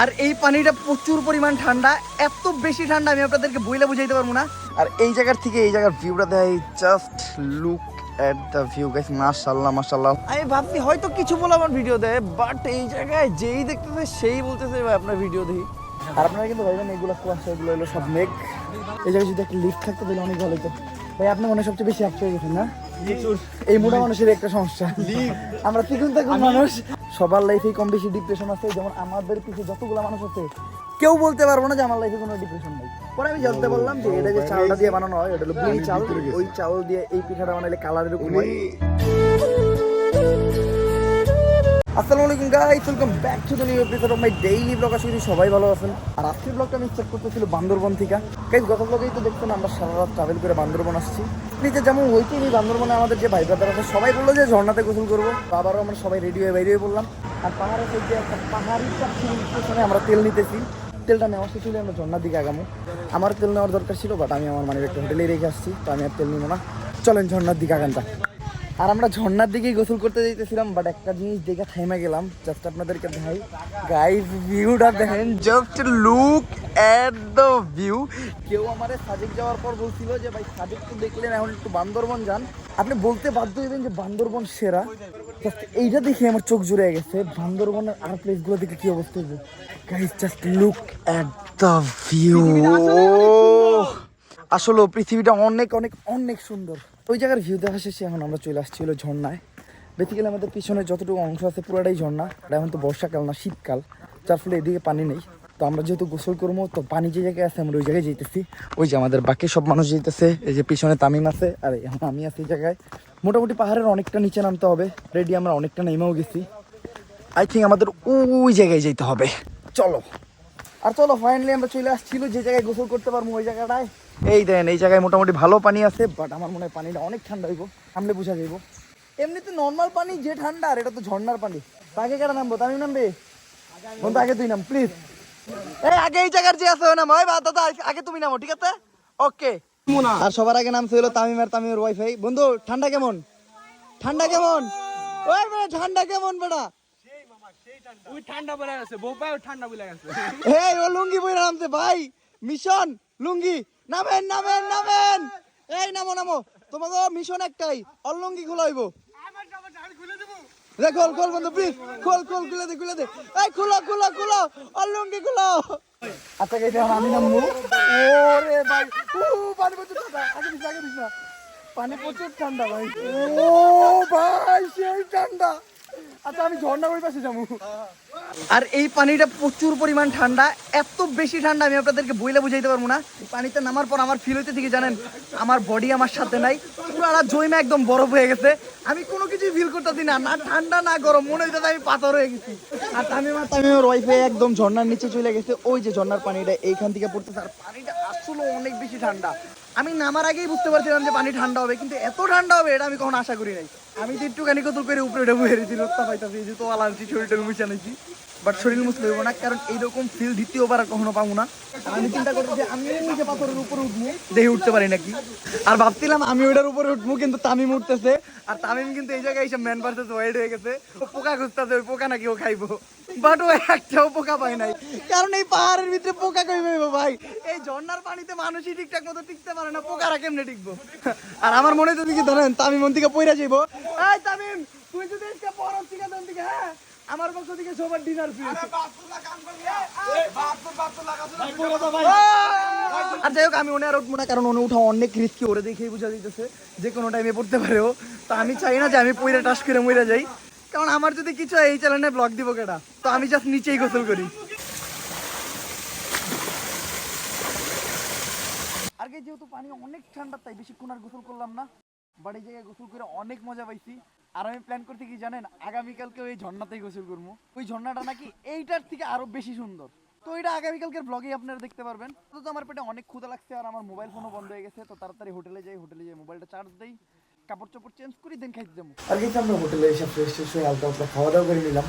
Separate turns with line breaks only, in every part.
আর এই পানিটা প্রচুর পরিমাণ ঠান্ডা, এত বেশি ঠান্ডা আমি আপনাদেরকে বইলে বুঝাইতে পারব না। আর এই জায়গার থেকে এই জায়গার ভিউটা দেয় just look at the view guys মাশাআল্লাহ মাশাআল্লাহ। আমি ভাবছি হয়তো কিছু বলে আমার ভিডিও দেয় বাট এই জায়গায় যেই দেখতেছে, সেই বলতেছে, ভাই, আপনার ভিডিও দেখি। আর আপনারা কিন্তু ভাইবেন এগুলো কুয়াশা হলো সব মেঘ এই জায়গায় যদি একটা লিফট থাকতো, তাহলে অনেক ভালো হতো ভাই আপনার মনে সবচেয়ে বেশি আপচে গেছেন, না? এই মোটা মানুষের একটা সমস্যা। আমরা তিগুন থাকুন মানুষ। সবার লাইফে কম বেশি ডিপ্রেশন আছে যেমন আমাদের পিছিয়ে যতগুলো মানুষ আছে কেউ বলতে পারব না যে আমার লাইফে কোনো ডিপ্রেশন নেই। পরে আমি জানতে পারলাম যে এটা যে চালটা দিয়ে বানানো হয় এটা হলো বুড়ি চাল। ওই চাল দিয়ে এই পিঠাটা বানালে কালারের উপর আসসালামু আলাইকুম guys welcome back to the new episode of my daily blog আশা করি সবাই ভালো আছেন। আর আজকের ব্লগটা আমি স্টার্ট করতেছিল বান্দরবন থেকে। গাইস গত ব্লগেই তো দেখছেন, আমরা সারা রাত ট্রাভেল করে বান্দরবন আসছি। নিচে যেমন ওইটাই এই বান্দরবনে আমাদের যে ভাই ব্রাদার আছে, সবাই বলল যে ঝর্ণাতে গোসল করব। আবারও আমরা সবাই রেডি হয়ে বাইরে হয়ে বললাম আর পাহাড়ের থেকে একটা পাহাড়ি স্টেশনে আমরা তেল নিতেছি। তেলটা নেওয়া শেষ হলে আমরা ঝর্ণার দিকে আগামো। আমার তেল নেওয়ার দরকার ছিল বাট আমি আমার মানে একটা হোটেলে রেখে আসছি, তো আমি আর তেল নিবো না। চলেন ঝর্ণার দিকে আগান। আর আমরা ঝর্ণার দিকেই গোসল করতে যাইতেছিলাম বাট একটা জিনিস দেখে থাইমা গেলাম জাস্ট আপনাদেরকে দেখাই। গাইস ভিউটা দেখেন just look at the view কেউ আমারে সাজেক যাওয়ার পর বলছিল যে ভাই সাজেক তো দেখলেন এখন একটু বান্দরবন যান। আপনি বলতে বাধ্য হইবেন যে বান্দরবন সেরা। জাস্ট এইটা দেখে আমার চোখ জুড়ে গেছে বান্দরবনের আর প্লেসগুলো দেখে কি অবস্থা হবে guys just look at the view আসলে পৃথিবীটা অনেক অনেক অনেক সুন্দর। ওই জায়গার ভিউ দেখা শেষে এখন আমরা চলে আসছি হলো ঝর্ণায়। বেসিক্যালি আমাদের পিছনে যতটুকু অংশ আছে পুরোটাই ঝর্ণা, আর এখন তো বর্ষাকাল না, শীতকাল, যার ফলে এদিকে পানি নেই। তো আমরা যেহেতু গোসল করব, তো পানি যে জায়গায় আছে আমরা ওই জায়গায় যেতেছি ওই যে আমাদের বাকি সব মানুষ যেতেছে এই যে পিছনে তামিম আছে, আর এখন আমি আছি এই জায়গায়। মোটামুটি পাহাড়ের অনেকটা নিচে নামতে হবে রেডি আমরা অনেকটা নেমেও গেছি। আই থিঙ্ক আমাদের ওই জায়গায় যেতে হবে। চলো। আর চলো ফাইনালি আমরা চলে আসছিল যে জায়গায় গোসল করতে পারব ওই জায়গাটায়। এই দেন এই জায়গায় মোটামুটি ভালো পানি আছে বাট আমার মনে হয় পানিটা অনেক ঠান্ডা হইব। সামনে বুঝা যাইব। এমনিতে নর্মাল পানি যে ঠান্ডা আর এটা তো ঝর্ণার পানি। তাকে কেন নামবো? তামিম নামবে? বন্ধু আগে তুই নাম প্লিজ এই আগে এই জায়গার যে আছে নাম। বা দাদা আগে তুমি নামো ঠিক আছে? ওকে আর সবার আগে নাম ছিল তামিম আর তামিমের ওয়াইফাই বন্ধু ঠান্ডা কেমন? ঠান্ডা কেমন? ওই বেটা ঠান্ডা কেমন বেটা?
ওই ঠান্ডা বলে গেছে বোপায় ঠান্ডা বলে গেছে।
এই ও লুঙ্গি বইরা নামছে ভাই। মিশন। লুঙ্গি, নামেন নামেন নামেন। এই, নামো নামো। তোমাকে মিশন একটাই, অলুঙ্গি খোলাইবো রে, খোল খোল বন্ধু প্লিজ খোল খোল, খুলে দে খুলে দে। এই, খুলো খুলো খুলো। অলুঙ্গি খুলো। আচ্ছা গেছে আমি নামবো? ভাই। পানি ঠান্ডা। আগে দিস আগে দিস না। পানি ঠান্ডা ভাই। ও, ভাই, সেই ঠান্ডা। আচ্ছা আর এই পানিটা প্রচুর পরিমাণ ঠান্ডা, এত বেশি ঠান্ডা আমি আপনাদেরকে বইলে বুঝাইতে পারব না। পানিতে নামার পর আমার ফিল হইতে থেকে জানেন, আমার বডি আমার সাথে নাই পুরো জৈমা একদম বরফ হয়ে গেছে। আমি কোনো কিছুই ফিল করতেছি না না ঠান্ডা, না গরম, মনে হইতেছে আমি পাথর হয়ে গেছি। আর তামিমা তামিমের ওয়াইফে একদম ঝর্ণার নিচে চলে গেছে, ওই যে ঝর্ণার পানিটা এইখান থেকে পড়তেছে, আর পানিটা আসলে অনেক বেশি ঠান্ডা। আমি নামার আগেই বুঝতে পারছিলাম যে পানি ঠান্ডা হবে, কিন্তু এত ঠান্ডা হবে এটা আমি কখনো আশা করি নাই। আমি তো একটুখানি কত করে উপরে উঠে বয়ে রয়েছি রোদটা পাইতাছি যে তো আলানছি শরীরটা মুছে নিয়েছি। বাট শরীর মুছলে হইব না, কারণ এইরকম ফিল দ্বিতীয়বার কখনো পাবো না। আমি চিন্তা করছি যে আমি নিজে পাথরের উপরে উঠবো দেখে উঠতে পারি নাকি? আর ভাবছিলাম আমি ওইটার উপরে উঠবো, কিন্তু তামিম উঠতেছে। আর তামিম কিন্তু এই জায়গায় এসে ম্যান ভার্সেস ওয়াইড হয়ে গেছে। ও পোকা খুঁজতেছে, ওই পোকা নাকি ও খাইবো। বাট ও একটাও পোকা পায় নাই। কারণ এই পাহাড়ের ভিতরে পোকা কই পাইবো ভাই? এই ঝর্ণার পানিতে মানুষই ঠিকঠাক মতো টিকতে পারে না পোকা পোকারা কেমনে টিকবো? আর আমার মনে তো দিকে ধরেন তামিম মন থেকে পইরা যাইবো। এই তামিম তুই যদি একটা বরফ থেকে দেন দিকে হ্যাঁ? আমার পক্ষ থেকে সবার ডিনার ফ্রি আর যাই হোক আমি ওনে আর উঠবো না কারণ ওনে উঠা অনেক রিস্কি ওরে দেখেই বুঝা দিতেছে যে কোনো টাইমে পড়তে পারে ও তো আমি চাই না যে আমি পইরা টাস করে মইরা যাই। কারণ আমার যদি কিছু এই চ্যানেলে ব্লগ দিব কেটা তো আমি জাস্ট নিচেই গোসল করি। আগে যেহেতু পানি অনেক ঠান্ডা, তাই বেশিক্ষণ আর গোসল করলাম না। এই জায়গায় গোসল করে অনেক মজা পাইছি। আর আমি প্ল্যান করতে কি জানেন আগামীকালকে ওই ঝর্ণাতেই গোসল করব ওই ঝর্ণাটা নাকি এইটার থেকে আরও বেশি সুন্দর। তো এটা আগামীকালকের ব্লগে আপনারা দেখতে পারবেন। তো আমার পেটে অনেক ক্ষুদা লাগছে আর আমার মোবাইল ফোনও বন্ধ হয়ে গেছে। তো তাড়াতাড়ি হোটেলে যাই হোটেলে যাই মোবাইলটা চার্জ দেই। কাপড় চাপড় চেঞ্জ করি দেন খাইতে যাব। আর কিছু আমরা হোটেলে এসে ফ্রেশ ফ্রেশ হয়ে হালকা হালকা খাওয়া দাওয়া করে নিলাম।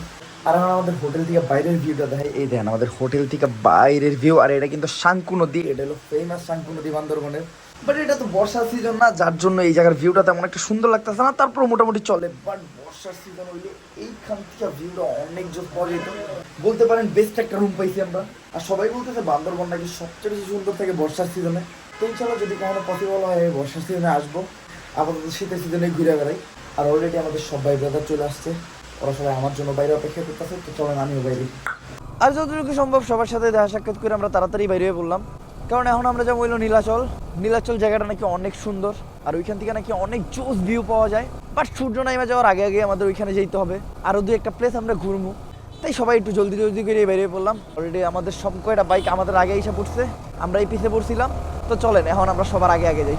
আর এখন আমাদের হোটেল থেকে বাইরের ভিউটা দেখাই এই দেন আমাদের হোটেল থেকে বাইরের ভিউ আর এটা কিন্তু শাঙ্কু নদী। এটা হলো ফেমাস শাঙ্কু নদী বান্দরবনের। বাট এটা তো বর্ষার সিজন না, যার জন্য এই জায়গার ভিউটা তেমন একটা সুন্দর লাগতেছে না। তারপর মোটামুটি চলে। বাট বর্ষার সিজন হইলে এইখান থেকে ভিউটা অনেক জোর পাওয়া বলতে পারেন বেস্ট একটা রুম পাইছি আমরা। আর সবাই বলতেছে বান্দরবন নাকি সবচেয়ে বেশি সুন্দর থাকে বর্ষার সিজনে তো ইনশাল্লাহ যদি কখনো পসিবল হয়, বর্ষার সিজনে আসব। আপাতত শীতের সিজনে ঘুরে বেড়াই। আর অলরেডি আমাদের সবাই ব্রাদার চলে আসছে। ওরা সবাই আমার জন্য বাইরে অপেক্ষা করতেছে, তো চলেন আমিও বাইরে। আর যতটুকু সম্ভব সবার সাথে দেখা সাক্ষাৎ করে আমরা তাড়াতাড়ি বাইরে পড়লাম। কারণ এখন আমরা যাব হইল নীলাচল। নীলাচল জায়গাটা নাকি অনেক সুন্দর। আর ওইখান থেকে নাকি অনেক জোস ভিউ পাওয়া যায়। বাট সূর্য নাইমা যাওয়ার আগে আগে আমাদের ওইখানে যেতে হবে। আরও দু একটা প্লেস আমরা ঘুরবো তাই সবাই একটু জলদি জলদি করে বেরিয়ে পড়লাম। অলরেডি আমাদের সব কয়টা বাইক আমাদের আগে এসে পড়ছে। আমরা এই পিছিয়ে পড়ছিলাম। তো চলেন, এখন আমরা সবার আগে আগে যাই।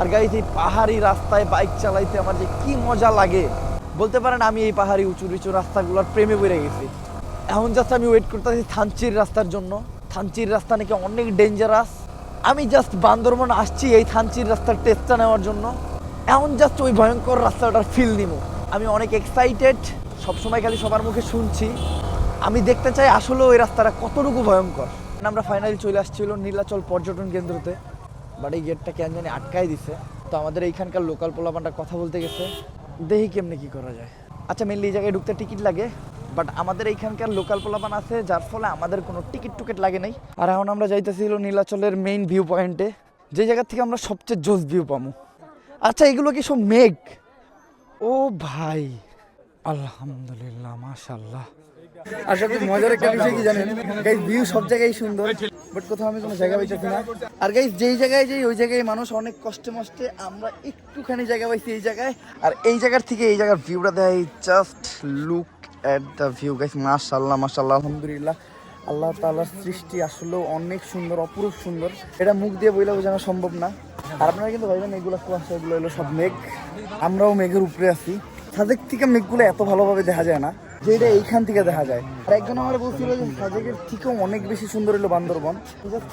আর গাইজ, এই পাহাড়ি রাস্তায় বাইক চালাইতে আমার যে কি মজা লাগে। বলতে পারেন, আমি এই পাহাড়ি উঁচু নিচু রাস্তাগুলোর প্রেমে পড়ে গেছি। এখন জাস্ট আমি ওয়েট করতেছি থানচির রাস্তার জন্য। থানচির রাস্তা নাকি অনেক ডেঞ্জারাস আমি জাস্ট বান্দরবন আসছি এই থানচির রাস্তার টেস্টটা নেওয়ার জন্য। এখন জাস্ট ওই ভয়ঙ্কর রাস্তাটার ফিল নিব। আমি অনেক এক্সাইটেড সবসময় খালি সবার মুখে শুনছি। আমি দেখতে চাই আসলে ওই রাস্তাটা কতটুকু ভয়ঙ্কর। আমরা ফাইনালি চলে আসছিল নীলাচল পর্যটন কেন্দ্রতে। বাট এই গেটটা কেন জানি আটকাই দিছে। তো আমাদের এইখানকার লোকাল পোলাপানটা কথা বলতে গেছে, দেখি কেমনে কি করা যায়। আচ্ছা মেনলি এই জায়গায় ঢুকতে টিকিট লাগে বাট আমাদের এইখানকার লোকাল পোলাপান আছে, যার ফলে আমাদের কোনো টিকিট টুকিট লাগে নাই। আর এখন আমরা যাইতেছিল নীলাচলের মেইন ভিউ পয়েন্টে যে জায়গা থেকে আমরা সবচেয়ে জোস ভিউ পাবো আচ্ছা এগুলো কি সব মেঘ ও ভাই, আলহামদুলিল্লাহ মাশাল্লাহ আর সবচেয়ে মজার একটা বিষয় কি জানেন? ভিউ সব জায়গায় সুন্দর। বাট কোথাও আমি কোনো জায়গা পাইতেছি না। আর গাইজ যেই জায়গায় যাই, ওই জায়গায় মানুষ অনেক কষ্টে মষ্টে, আমরা একটুখানি জায়গা পাইছি এই জায়গায়। আর এই জায়গার থেকে এই জায়গার ভিউটা দেয় just look at the view guys মাশাল্লাহ মাশাল্লাহ আলহামদুলিল্লাহ। আল্লাহ তাআলার সৃষ্টি আসলেও অনেক সুন্দর, অপরূপ সুন্দর। এটা মুখ দিয়ে বইলে বোঝানো সম্ভব না। আর আপনারা কিন্তু ভাইবেন, এগুলো কুয়াশা এগুলো হলো সব মেঘ। আমরাও মেঘের উপরে আছি। সাজেক থেকে মেঘগুলো এত ভালোভাবে দেখা যায় না, যে এটা এইখান থেকে দেখা যায়। আর একজন আমার বলছিল যে সাজেকের থেকেও অনেক বেশি সুন্দর হলো বান্দরবন।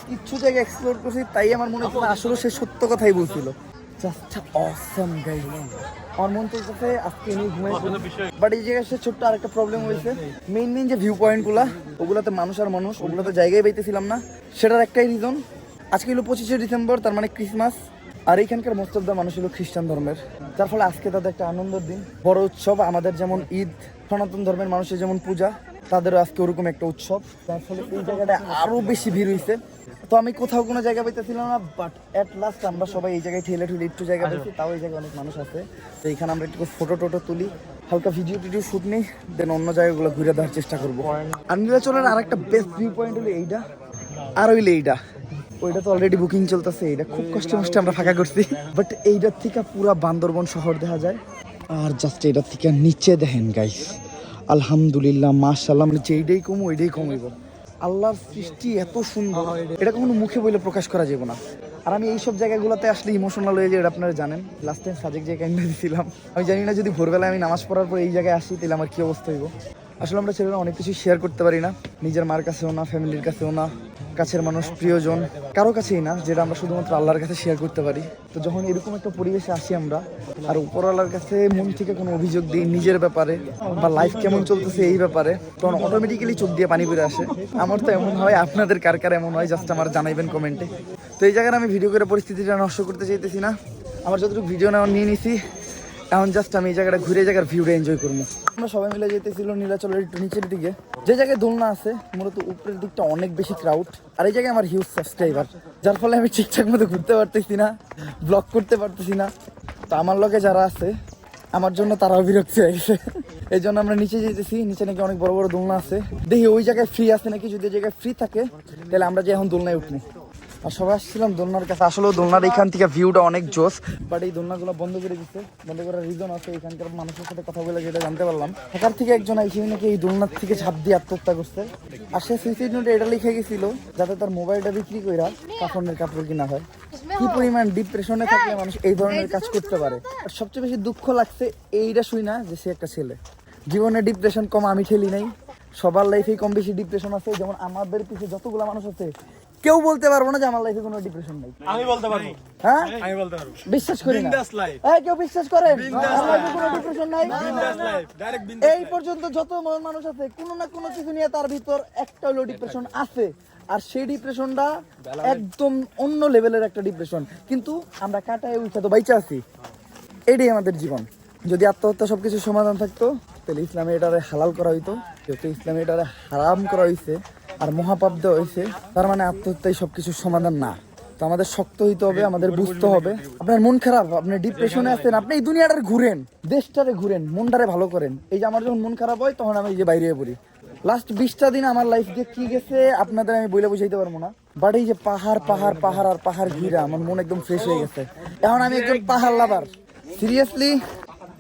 কিছু জায়গা এক্সপ্লোর করছি, তাই আমার মনে হচ্ছে আসলে সে সত্য কথাই বলছিল। আমার মন আজকে নিয়ে বাট এই জায়গায় সে ছোট্ট আরেকটা প্রবলেম হয়েছে। যে ভিউ পয়েন্টগুলা ওগুলাতে মানুষ আর মানুষ, ওগুলোতে পাইতেছিলাম না। সেটার একটাই রিজন আজকে হলো পঁচিশে ডিসেম্বর, তার মানে ক্রিসমাস আর এইখানকার মোস্ট দ্য মানুষ হলো খ্রিস্টান ধর্মের। যার ফলে আজকে তাদের একটা আনন্দের দিন। বড় উৎসব, আমাদের যেমন ঈদ, সনাতন ধর্মের মানুষের যেমন পূজা, তাদেরও আজকে ওরকম একটা উৎসব। যার ফলে এই জায়গাটা আরও বেশি ভিড় হয়েছে তো আমি কোথাও কোনো জায়গা পাইতেছিলাম না বাট এট লাস্ট আমরা সবাই এই জায়গায় ঠেলে ঠেলে একটু জায়গা পেয়েছি তাও এই জায়গায় অনেক মানুষ আছে। তো এখানে আমরা একটু ফটো টোটো তুলি, হালকা ভিডিও টিডিও শুট নিই দেন অন্য জায়গাগুলো ঘুরে দেওয়ার চেষ্টা করব। আর নীলাচলের আর একটা বেস্ট ভিউ পয়েন্ট হলো এইটা, আর হইলে এইটা। ওইটা তো অলরেডি বুকিং চলতেছে, এটা খুব কষ্ট মষ্টে আমরা ফাঁকা করছি। বাট এইটার থেকে পুরা বান্দরবন শহর দেখা যায়। আর জাস্ট এইটার থেকে নিচে দেখেন গাইস আলহামদুলিল্লাহ মাশাল্লাহ মানে যেইটাই কম, ওইটাই কমাইব। আল্লাহর সৃষ্টি এত সুন্দর। এটা কখনো মুখে বলে প্রকাশ করা যাবে না। আর আমি এইসব জায়গাগুলোতে আসলে ইমোশনাল হয়ে যায় এটা আপনারা জানেন। লাস্ট টাইম সাজেক জায়গায় কাইন্ডা দিয়েছিলাম আমি জানি না যদি ভোরবেলায় আমি নামাজ পড়ার পর এই জায়গায় আসি, তাহলে আমার কী অবস্থা হইব? আসলে আমরা ছেলেরা অনেক কিছু শেয়ার করতে পারি না। নিজের মার কাছেও না ফ্যামিলির কাছেও না। কাছের মানুষ, প্রিয়জন, কারও কাছেই না, যেটা আমরা শুধুমাত্র আল্লাহর কাছে শেয়ার করতে পারি। তো যখন এরকম একটা পরিবেশে আসি আমরা, আর উপরওয়ালার কাছে মন থেকে কোনো অভিযোগ দিই নিজের ব্যাপারে, বা লাইফ কেমন চলতেছে এই ব্যাপারে, তখন অটোমেটিক্যালি চোখ দিয়ে পানি বেড়ে আসে। আমার তো এমন হয়, আপনাদের কার কার এমন হয় জাস্ট আমার জানাইবেন কমেন্টে তো এই জায়গায় আমি ভিডিও করে পরিস্থিতিটা নষ্ট করতে চাইতেছি না। আমার যতটুকু ভিডিও নেওয়া নিয়ে নিছি, এখন জাস্ট আমি এই জায়গাটা ঘুরে জায়গার ভিউটা এনজয় করব। আমরা সবাই মিলে যেতেছিল নীলাচলের একটু নিচের দিকে। যে জায়গায় দোলনা আছে, মূলত উপরের দিকটা অনেক বেশি ক্রাউড আর এই জায়গায় আমার হিউজ সাবস্ক্রাইবার যার ফলে আমি ঠিকঠাক মতো ঘুরতে পারতেছি না ব্লগ করতে পারতেছি না। তো আমার লগে যারা আছে, আমার জন্য তারাও বিরক্ত গেছে। এই জন্য আমরা নিচে যেতেছি, নিচে নাকি অনেক বড় বড় দোলনা আছে। দেখি ওই জায়গায় ফ্রি আছে নাকি? যদি জায়গায় ফ্রি থাকে, তাহলে আমরা যে এখন দোলনায় উঠবো। আর সবাই আসছিলাম দোলনার কাছে। আসলে দোলনার এখান থেকে ভিউটা অনেক জোস বাট এই দোলনাগুলো বন্ধ করে দিচ্ছে বন্ধ করার রিজন আছে, এখানকার মানুষের সাথে কথা বলে যেটা জানতে পারলাম। ঢাকার থেকে একজন আইসি নাকি এই দোলনার থেকে ঝাঁপ দিয়ে আত্মহত্যা করছে। আর সে সুইসাইড নোটে এটা লিখে গেছিল, যাতে তার মোবাইলটা বিক্রি কইরা কাফনের কাপড় কিনা হয়। কি পরিমাণ ডিপ্রেশনে থাকলে মানুষ এই ধরনের কাজ করতে পারে? আর সবচেয়ে বেশি দুঃখ লাগছে, এইটা শুই না যে সে একটা ছেলে। জীবনে ডিপ্রেশন কম আমি ঠেলি নাই। সবার লাইফেই কম বেশি ডিপ্রেশন আছে যেমন আমাদের পিছিয়ে যতগুলো মানুষ আছে কেউ বলতে পারব না যে আমার লাইফে কোনো ডিপ্রেশন নেই।
আমি বলতে পারব।
হ্যাঁ?
আমি বলতে পারব।
বিশ্বাস করি না।
বিন্দাস লাইফ
এই কেউ বিশ্বাস করে? আমার লাইফে কোনো ডিপ্রেশন নাই।
বিন্দাস লাইফ ডাইরেক্ট
এই পর্যন্ত যত মানুষ আছে কোনো না কোনো কিছু নিয়ে তার ভিতর একটা হলো ডিপ্রেশন আছে। আর সেই ডিপ্রেশনটা একদম অন্য লেভেলের একটা ডিপ্রেশন কিন্তু আমরা কাটায় উঠে তো বাইচা আছি। এটাই আমাদের জীবন। যদি আত্মহত্যা সবকিছু সমাধান থাকতো, তাহলে ইসলামে এটারে হালাল করা হইতো। যেহেতু ইসলামে এটারে হারাম করা হয়েছে আর মহাপাপ দেওয়া হয়েছে তার মানে আত্মহত্যাই সবকিছুর সমাধান না। তো আমাদের শক্ত হইতে হবে, আমাদের বুঝতে হবে। আপনার মন খারাপ, আপনি ডিপ্রেশনে আছেন, আপনি এই দুনিয়াটার ঘুরেন, দেশটারে ঘুরেন, মনটারে ভালো করেন। এই যে আমার যখন মন খারাপ হয়, তখন আমি এই যে বাইরে পড়ি। লাস্ট বিশটা দিন আমার লাইফ দিয়ে কি গেছে, আপনাদের আমি বলে বুঝাইতে পারব না। বাট এই যে পাহাড় পাহাড় পাহাড় আর পাহাড় ঘিরা, আমার মন একদম ফ্রেশ হয়ে গেছে। এখন আমি একজন পাহাড় লাভার সিরিয়াসলি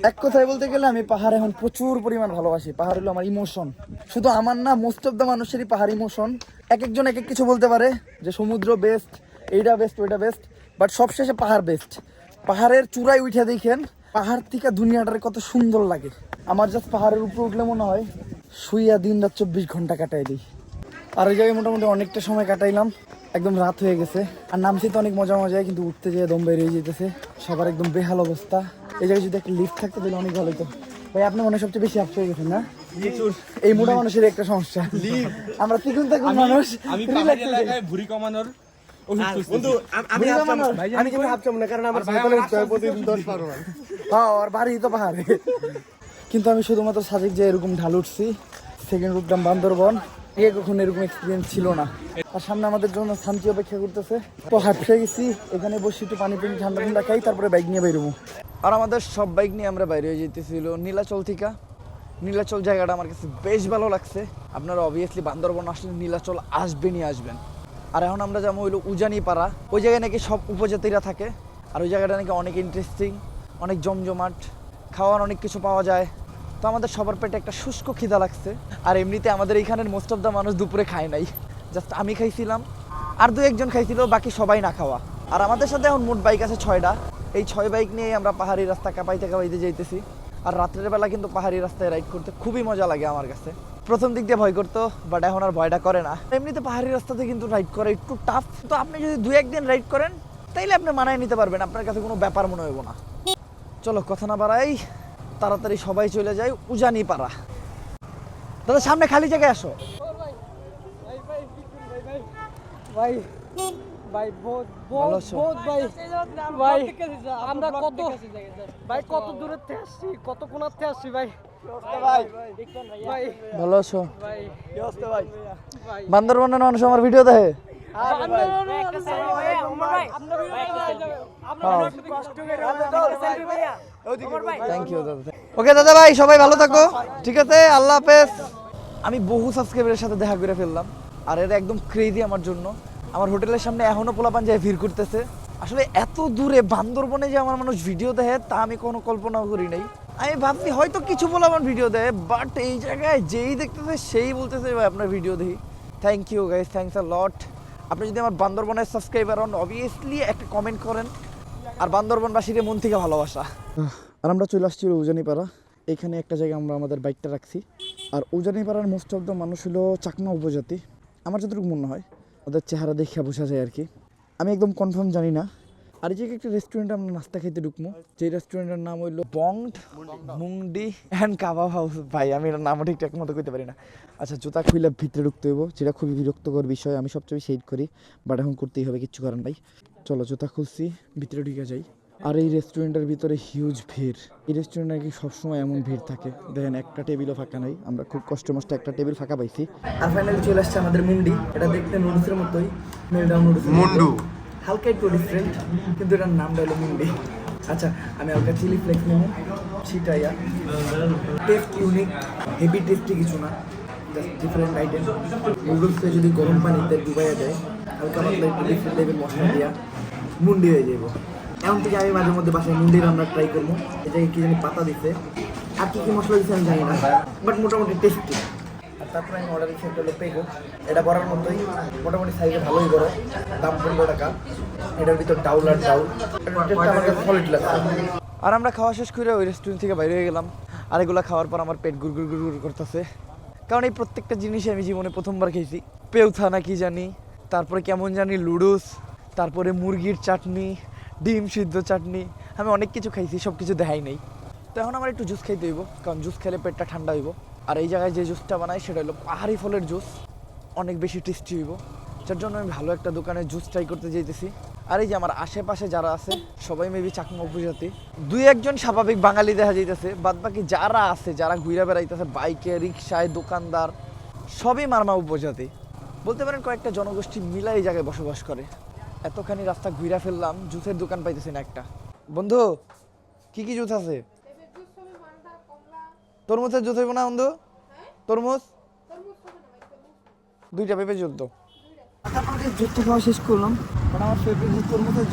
এক কথায় বলতে গেলে আমি পাহাড় এখন প্রচুর পরিমাণ ভালোবাসি। পাহাড় হলো আমার ইমোশন শুধু আমার না মোস্ট অফ দ্য মানুষেরই পাহাড় ইমোশন এক একজন এক এক কিছু বলতে পারে, যে সমুদ্র বেস্ট এইটা বেস্ট ওইটা বেস্ট বাট সবশেষে পাহাড় বেস্ট পাহাড়ের চূড়ায় উঠে দেখেন, পাহাড় থেকে দুনিয়াটার কত সুন্দর লাগে। আমার জাস্ট পাহাড়ের উপরে উঠলে মনে হয়, শুইয়া দিন রাত চব্বিশ ঘণ্টা কাটাই দিই। আর ওই জায়গায় মোটামুটি অনেকটা সময় কাটাইলাম। একদম রাত হয়ে গেছে। আর নামছি তো অনেক মজা মজায় কিন্তু উঠতে যেয়ে দম বেরিয়ে যেতেছে। সবার একদম বেহাল অবস্থা। এই জায়গায় যদি একটা লিফট থাকতো তাহলে অনেক ভালো হতো ভাই আপনি মনে সবচেয়ে বেশি আপস হয়ে গেছেন না? এই মোটা মানুষের একটা সমস্যা। আমরা তিগুন থাকুন মানুষ।
আমি পাহাড়ি এলাকায় ভুড়ি কমানোর
আম- আমি কিন্তু হাফ না কারণ আমার
ভাই,
সাইকেলে
আমার
উঠতে হয়
আস্তে
প্রতিদিন দশ বারো
আর বাড়ি তো পাহাড়ে। কিন্তু আমি শুধুমাত্র সাজেক যে এরকম ঢাল উঠছি সেকেন্ড উঠলাম বান্দরবন। আগে কখনো এরকম এক্সপিরিয়েন্স ছিল না। আর সামনে আমাদের জন্য শান্তি অপেক্ষা করতেছে। তো হাঁটতে গেছি, এখানে বসে একটু পানি পানি ঠান্ডা ঠান্ডা খাই, তারপরে বাইক নিয়ে বেরোবো। আর আমাদের সব বাইক নিয়ে আমরা বাইরে হয়ে যেতেছিল নীলাচল থেকে। নীলাচল জায়গাটা আমার কাছে বেশ ভালো লাগছে। আপনারা অবভিয়াসলি বান্দরবন আসলে নীলাচল আসবেনই আসবেন। আর এখন আমরা যেমন হইল উজানি পাড়া ওই জায়গায় নাকি সব উপজাতিরা থাকে। আর ওই জায়গাটা নাকি অনেক ইন্টারেস্টিং অনেক জমজমাট। খাওয়ার অনেক কিছু পাওয়া যায়। তো আমাদের সবার পেটে একটা শুষ্ক খিদা লাগছে। আর এমনিতে আমাদের এইখানের মোস্ট অফ দ্য মানুষ দুপুরে খায় নাই। জাস্ট আমি খাইছিলাম, আর দু একজন খাইছিল, বাকি সবাই না খাওয়া। আর আমাদের সাথে এখন মোট বাইক আছে ছয়টা। এই ছয় বাইক নিয়ে আমরা পাহাড়ি রাস্তা কাঁপাইতে কাঁপাইতে যাইতেছি। আর রাত্রের বেলা কিন্তু পাহাড়ি রাস্তায় রাইড করতে খুবই মজা লাগে আমার কাছে। প্রথম দিক দিয়ে ভয় করতো বাট এখন আর ভয়টা করে না। এমনিতে পাহাড়ি রাস্তাতে কিন্তু রাইড করা একটু টাফ তো আপনি যদি দু একদিন রাইড করেন, তাইলে আপনি মানায় নিতে পারবেন। আপনার কাছে কোনো ব্যাপার মনে হইব না। চলো, কথা না বাড়াই। তাড়াতাড়ি সবাই চলে যায় উজানি পাড়া দাদা সামনে খালি জায়গায় আসো।
ভাই ভাই ভাই। আমরা কত ভাই কত দূরের থেকে আসছি কত কোনার থেকে আসছি ভাই? ভাই। ভাই
ভালো আছো?
ভাই। ভাই?
বান্দরবনের মানুষ আমার ভিডিও দেখে। থ্যাংক ইউ দাদা ওকে দাদা ভাই সবাই ভালো থাকো। ঠিক আছে? আল্লাহ হাফেজ। আমি বহু সাবস্ক্রাইবারের সাথে দেখা করে ফেললাম। আর এটা একদম ক্রেজি আমার জন্য। আমার হোটেলের সামনে এখনও পোলাপান যায় ভিড় করতেছে। আসলে এত দূরে বান্দরবনে যে আমার মানুষ ভিডিও দেখে তা আমি কোনো কল্পনাও করি নাই। আমি ভাবছি হয়তো কিছু পোলাপান ভিডিও দেয় বাট এই জায়গায় যেই দেখতেছে সেই বলতেছে ভাই আপনার ভিডিও দেখি। Thank you guys thanks a lot আপনি যদি আমার বান্দরবনের সাবস্ক্রাইবার হন অবভিয়াসলি একটা কমেন্ট করেন। আর বান্দরবনবাসীর মন থেকে ভালোবাসা। আর আমরা চলে আসছি উজানিপাড়া। এখানে একটা জায়গায় আমরা আমাদের বাইকটা রাখছি। আর উজানিপাড়ার মোস্ট অফ দ্য মানুষ হলো চাকমা উপজাতি। আমার যতটুকু মনে হয়, ওদের চেহারা দেখে বোঝা যায় আর কি। আমি একদম কনফার্ম জানি না। আর এই একটা রেস্টুরেন্টে আমরা নাস্তা খেতে ঢুকবো, যে রেস্টুরেন্টের নাম হইল বংড মুংডি অ্যান্ড কাবাব হাউস ভাই, আমি এটার নামও ঠিকঠাক মতো করতে পারি না। আচ্ছা জুতা খুইলে ভিতরে ঢুকতে হইব, যেটা খুবই বিরক্তকর বিষয়। আমি সবচেয়ে হেট করি বাট এখন করতেই হবে, কিচ্ছু করার নাই। চলো জুতা খুলছি ভিতরে ঢুকে যাই। আর এই রেস্টুরেন্টের ভিতরে হিউজ ভিড়। এই রেস্টুরেন্টে নাকি সবসময় এমন ভিড় থাকে। দেখেন একটা টেবিলও ফাঁকা নাই। আমরা খুব কষ্ট মষ্ট একটা টেবিল ফাঁকা পাইছি। আর ফাইনালি চলে আসছে আমাদের মুন্ডি। এটা দেখতে নুডলসের মতোই মেলডাউন নুডলস মুন্ডু। হালকা একটু ডিফারেন্ট কিন্তু এটার নামটা হলো মুন্ডি। আচ্ছা আমি হালকা চিলি ফ্লেক্স নেব। ছিটাইয়া। টেস্ট ইউনিক হেভি টেস্টি কিছু না। জাস্ট ডিফারেন্ট আইটেম নুডলসে যদি গরম পানিতে ডুবাইয়া যায় মশলা দিয়া মুন্ডি হয়ে যাব এমন থেকে আমি মাঝে মধ্যে বাসায় মুন্ডি রান্না ট্রাই করব। এটাকে কি জানি পাতা দিতে আর কি কি মশলা দিচ্ছে আমি জানি না। বাট মোটামুটি টেস্টি তারপরে আমি অর্ডার দিচ্ছি একটা পেগো। এটা করার মতোই। মোটামুটি সাইজে ভালোই বড় দাম পনেরো টাকা। এটার ভিতর ডাউল আর ডাউল। আমার কাছে সলিড লাগছে। আর আমরা খাওয়া শেষ করে ওই রেস্টুরেন্ট থেকে বাইরে হয়ে গেলাম। আর এগুলো খাওয়ার পর আমার পেট গুড় গুড় গুড় করতেছে। কারণ এই প্রত্যেকটা জিনিসই আমি জীবনে প্রথমবার খেয়েছি। পেউথা না কি জানি। তারপরে কেমন জানি লুডুস, তারপরে মুরগির চাটনি, ডিম সিদ্ধ চাটনি, আমি অনেক কিছু খাইছি সব কিছু দেখাই নেই। তো এখন আমার একটু জুস খাইতে হইব, কারণ জুস খেলে পেটটা ঠান্ডা হইব। আর এই জায়গায় যে জুসটা বানাই, সেটা হলো পাহাড়ি ফলের জুস অনেক বেশি টেস্টি হইব। যার জন্য আমি ভালো একটা দোকানে জুস ট্রাই করতে যেতেছি আর এই যে আমার আশেপাশে যারা আছে, সবাই মেবি চাকমা উপজাতি। দুই একজন স্বাভাবিক বাঙালি দেখা যাইতেছে বাদ বাকি যারা আছে, যারা ঘুরে বেড়াইতেছে, বাইকে, রিক্সায়, দোকানদার, সবই মারমা উপজাতি। বলতে পারেন কয়েকটা জনগোষ্ঠী মিলা এই জায়গায় বসবাস করে। এতখানি রাস্তা ঘুরে ফেললাম জুসের দোকান পাইতেছি না একটা। বন্ধু, কি কি জুস আছে? তরমুজের জুস হইব না, বন্ধু? তরমুজ? দুইটা পেঁপে জুস তো শেষ করলাম। বাট আমার যে তরমুজের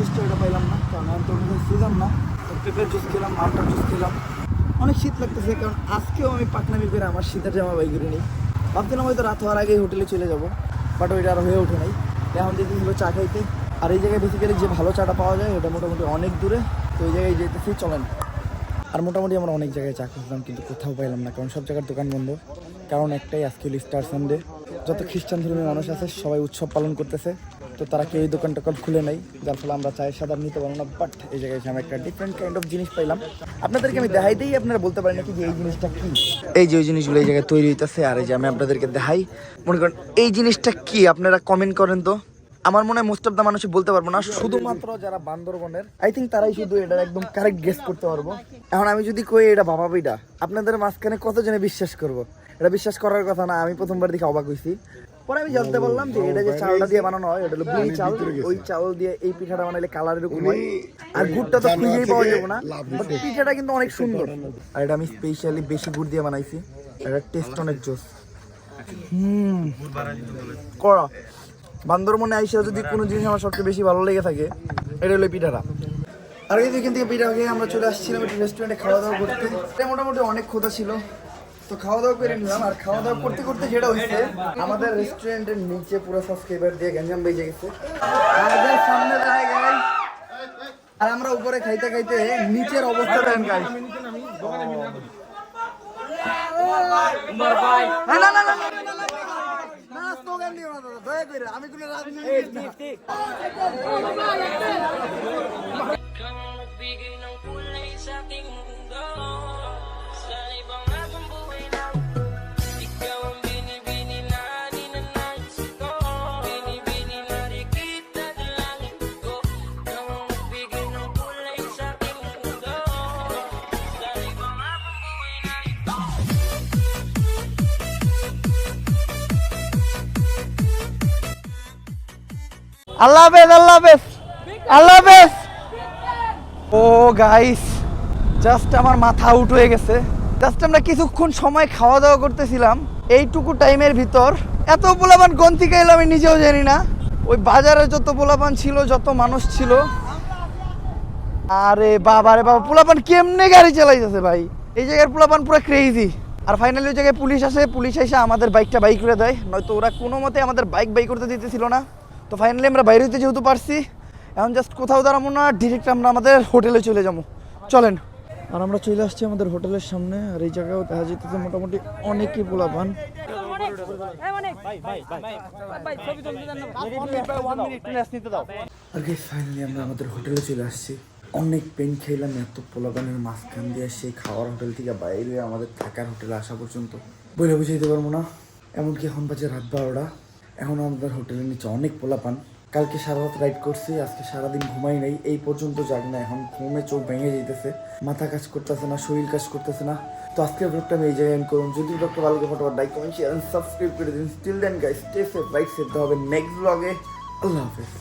পাইলাম না। কারণ আমি না। পেঁপের জুস খেলাম জুস খেলাম। অনেক শীত লাগতেছে, কারণ আজকেও আমি আমার শীতের জামা বাই করে নিই ভাবছিলাম হয়তো রাত হওয়ার আগেই হোটেলে চলে যাব। বাট ওইটা আর হয়ে ওঠে নাই। এখন যেতে হলো চা খাইতে, আর এই জায়গায় বেসিক্যালি যে ভালো চাটা পাওয়া যায়, ওটা মোটামুটি অনেক দূরে, তো ওই জায়গায় যেতে যেতেছি চলেন। আর মোটামুটি আমরা অনেক জায়গায় চা খুঁজলাম কিন্তু কোথাও পাইলাম না, কারণ সব জায়গার দোকান বন্ধ। কারণ একটাই আজকে স্টার সানডে যত খ্রিস্টান ধর্মীয় মানুষ আছে, সবাই উৎসব পালন করতেছে। তো তারা কেউ এই দোকান টোকান খুলে নেই যার ফলে আমরা চায়ের সাদা নিতে পারব না বাট এই জায়গায় এসে আমি একটা ডিফারেন্ট কাইন্ড অফ জিনিস পাইলাম। আপনাদেরকে আমি দেখাইতেই আপনারা বলতে পারেন নাকি যে এই জিনিসটা কি? এই যে ওই জিনিসগুলো এই জায়গায় তৈরি হইতেছে আর এই যে আমি আপনাদেরকে দেখাই। মনে করেন এই জিনিসটা কি? আপনারা কমেন্ট করেন তো। আমার মনে হয় মোস্ট অফ দ্য মানুষ বলতে পারব না। শুধুমাত্র যারা বান্দরবনের আই থিঙ্ক তারাই শুধু এটা একদম কারেক্ট গেস করতে পারব। এখন আমি যদি কই এটা বাবা বিটা আপনাদের মাঝখানে কতজনে বিশ্বাস করব? এটা বিশ্বাস করার কথা না আমি প্রথমবার দেখে অবাক হইছি। পরে আমি জানতে পারলাম যে এটা যে চালটা দিয়ে বানানো হয় এটা হলো বিড়ি চাল। ওই চাল দিয়ে এই পিঠাটা বানাইলে কালার এরকম হয়। আর গুড়টা তো খুঁজেই পাওয়া যাবে না। বাট পিঠাটা কিন্তু অনেক সুন্দর। আর এটা আমি স্পেশালি বেশি গুড় দিয়ে বানাইছি। এটা টেস্ট অনেক জোস। হুম। কড়া। বান্দরবনে আইসা যদি কোনো জিনিস আমার সবচেয়ে বেশি ভালো লেগে থাকে এটা হলো পিঠাটা। আর এই এখান থেকে পিঠা খেয়ে আমরা চলে আসছিলাম একটু রেস্টুরেন্টে খাওয়া দাওয়া করতে। মোটামুটি অনেক ক্ষুধা ছিল। তো খাওয়া দাওয়া করে নিলাম আর খাওয়া দাওয়া করতে করতে যেটা হয়েছে আমাদের রেস্টুরেন্টের নিচে পুরো সাবস্ক্রাইবার দিয়ে গ্যাঞ্জাম বেজে গেছে আমাদের সামনে দাঁড়ায় গাই আর আমরা উপরে খাইতে খাইতে নিচের অবস্থা দেন গাই না না না না না স্লোগান দিও না দাদা দয়া করে আমি কোনো রাজনীতি আল্লাহ হাফেজ, আল্লাহ আল্লাহ হাফেজ। ও গাইস জাস্ট আমার মাথা আউট হয়ে গেছে। জাস্ট আমরা কিছুক্ষণ সময় খাওয়া দাওয়া করতেছিলাম। এইটুকু টাইমের ভিতর এত পোলাপান কোন থেকে এলো আমি নিজেও জানি না। ওই বাজারে যত পোলাপান ছিল, যত মানুষ ছিল। আরে বাবা রে বাবা, পোলাপান কেমনে গাড়ি চালাইতেছে ভাই? এই জায়গার পোলাপান পুরো ক্রেজি আর ফাইনালি ওই জায়গায় পুলিশ আসে, পুলিশ এসে আমাদের বাইকটা বাইক করে দেয়। নয়তো ওরা কোনো মতে আমাদের বাইক বাইক করতে দিতেছিল না। তো ফাইনালি আমরা বাইরে হইতে যেহেতু পারছি, এখন জাস্ট কোথাও দাঁড়াবো না ডিরেক্ট আমরা আমাদের হোটেলে চলে যাব। চলেন। আর আমরা চলে আসছি আমাদের হোটেলের সামনে, আর এই জায়গাও দেখা যেতেছে মোটামুটি অনেকই পোলাপান। আর ফাইনালি আমরা আমাদের হোটেলে চলে আসছি। অনেক পেন খেলাম, এত পোলাপানের মাঝখান দিয়ে সেই খাওয়ার হোটেল থেকে বাইরে আমাদের থাকার হোটেলে আসা পর্যন্ত। বলে বুঝাইতে পারব না, এমনকি এখন বাজে রাত বারোটা। এখন আমাদের হোটেলের নিচে অনেক পোলা পান কালকে সারা রাত রাইড করছি, আজকে সারাদিন ঘুমাই নাই। এই পর্যন্ত যাক না, এখন ঘুমে চোখ ভেঙে যেতেছে মাথা কাজ করতেছে না, শরীর কাজ করতেছে না। তো আজকের ব্লগটা আমি এই জায়গায় করুন যদি ব্লগটা ভালো লাগে ফটোবার লাইক কমেন্ট শেয়ার সাবস্ক্রাইব করে দিন। Still then guys stay safe right safe হবে নেক্সট ব্লগে আল্লাহ হাফেজ।